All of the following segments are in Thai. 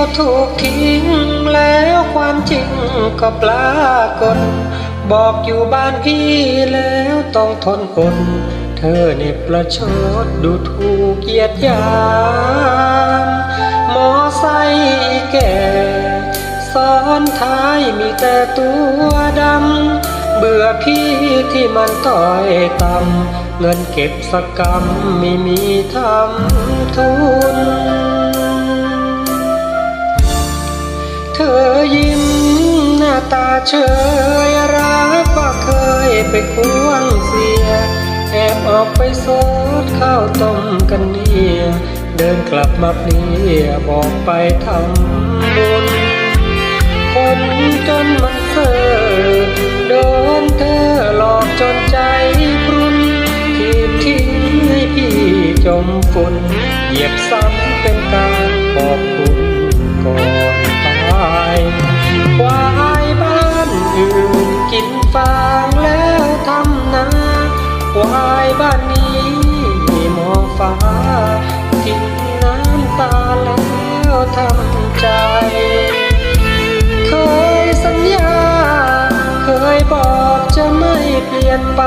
็ถูกทิ้งแล้วความจริงก็ปรากฏ บอกอยู่บ้านพี่แล้วต้องทนอดเธอนี่ประชดดูถูกเกียดยามมอไซค์แก่ซ้อนท้ายมีแต่ตัวดำ เบื่อพี่ที่มันต่อยต่ำเงินเก็บสักกรรมไม่มีทำทุน เธอยิ้มหน้าตาเฉยรักว่าเคยไปควงเสีย แอบออกไปโซดข้าวต้มกันเนี่ยเดินกลับมาเพลียบอกไปทำบุญคนจนมันเซ่อโดนเธอหลอกจนใจพรุนทีบทิ้งให้พี่จมฝุ่นเหยียบซ้ วายบ้านนี้มองฟ้าทิ้งน้ำตาแล้วทำใจ เคยสัญญา เคยบอกจะไม่เปลี่ยนไป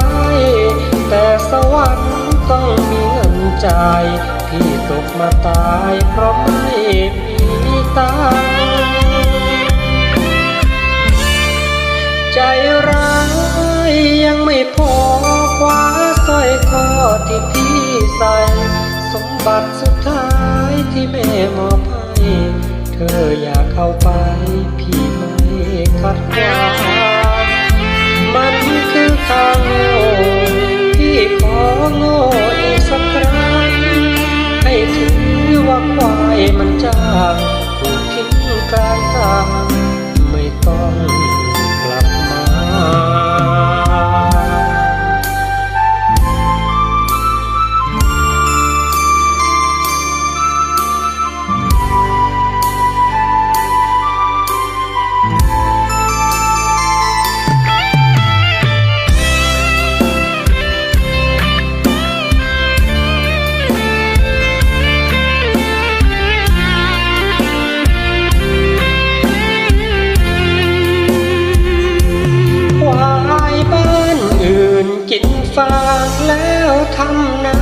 แต่สวรรค์ต้องมีเงินจ่ายพี่ตกมาตายเพราะไม่ ที่พี่ใส่ สมบัติสุดท้ายที่แม่มอบให้เธออยากเข้าไป พี่ไม่ขัดขวางมันคือทางโง่พี่ขอโง่อีกสักครั้งให้ถือว่าควายมัน กินฟางแล้วทำนา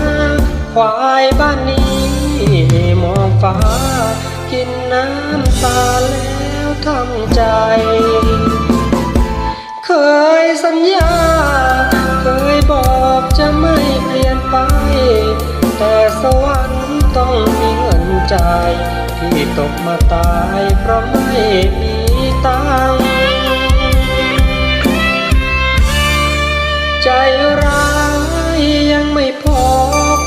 ควายบ้านนี้มองฟ้า กินน้ำตาแล้วทำใจ เคยสัญญา เคยบอกจะไม่เปลี่ยนไป แต่สวรรค์ต้องมีเงินจ่ายที่ตกมาตายเพราะไม่มีตังค์ ใจร้ายยังไม่พอ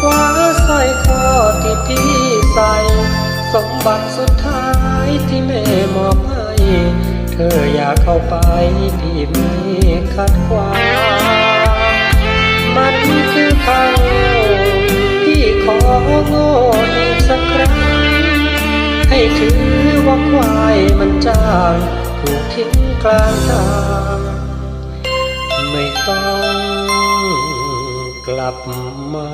คว้าสร้อยคอที่พี่ใส่สมบัติสุดท้ายที่แม่มอบให้เธออยากเข้าไปพี่ไม่ขัดขวางมันคือทางโง่พี่ขอโง่อีกสักครั้ง ให้ถือว่าควายมันจ้างถูกทิ้งกลางทาง ไม่ต้องกลับมา